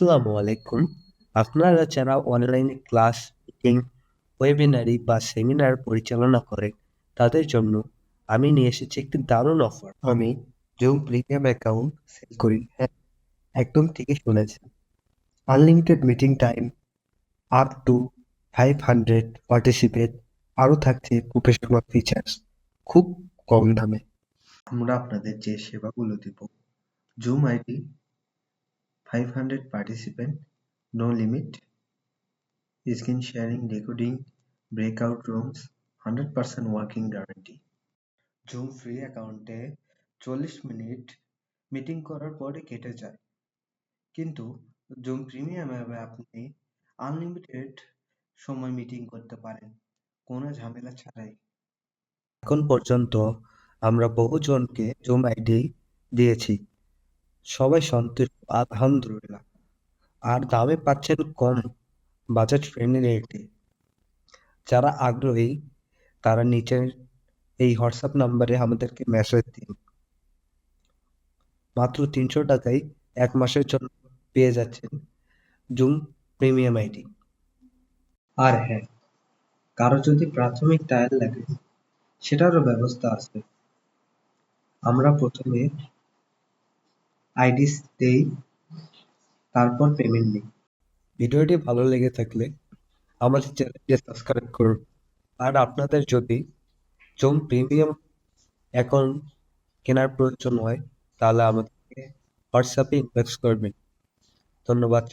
আসসালামু আলাইকুম আপনারা যারা অনলাইনে ক্লাস মিটিং ওয়েবিনারি বা সেমিনার পরিচালনা করেন, তাদের জন্য আমি নিয়ে এসেছি একটি দারুণ অফার আমি জুম প্রিমিয়াম অ্যাকাউন্ট সেল করি। হ্যাঁ একদম ঠিকই শুনেছেন। Unlimited meeting time up to five hundred participate আরও থাকছে প্রফেশনাল ফিচার্স খুব কম দামে। আমরা আপনাদের যে সেবাগুলো দেব Zoom ID five hundred participant no limit screen sharing recording breakout rooms hundred percent working guarantee Zoom free অ্যাকাউন্টে চল্লিশ মিনিট মিটিং করার পরে কেটে যায়। কিন্তু জুম প্রিমিয়াম অ্যাপে আপনি আনলিমিটেড সময় মিটিং করতে পারেন, কোনো ঝামেলা ছাড়াই। এখন পর্যন্ত আমরা বহুজনকে জুম আইডি দিয়েছি। সবাই সন্তুষ্ট, আলহামদুলিল্লাহ। আর দামে পাচ্ছেন কম বাজেট ফ্রেন্ডলি রেটে যারা আগ্রহী, তারা নিচের এই হোয়াটসঅ্যাপ নাম্বারে আমাদেরকে মেসেজ দিন। মাত্র তিনশো টাকায় এক মাসের জন্য পেয়ে যাচ্ছেন জুম প্রিমিয়াম আইডি। আর হ্যাঁ কারও যদি প্রাথমিক টায়ার লাগে, সেটারও ব্যবস্থা আছে। আমরা প্রথমে আইডি দেই, তারপর পেমেন্ট নিই। ভিডিওটি ভালো লেগে থাকলে আমাদের চ্যানেলটি সাবস্ক্রাইব করুন। আর আপনাদের যদি জুম প্রিমিয়াম অ্যাকাউন্ট কেনার প্রয়োজন হয়, তাহলে আমাদেরকে হোয়াটসঅ্যাপে ইনবক্স করবেন। ধন্যবাদ।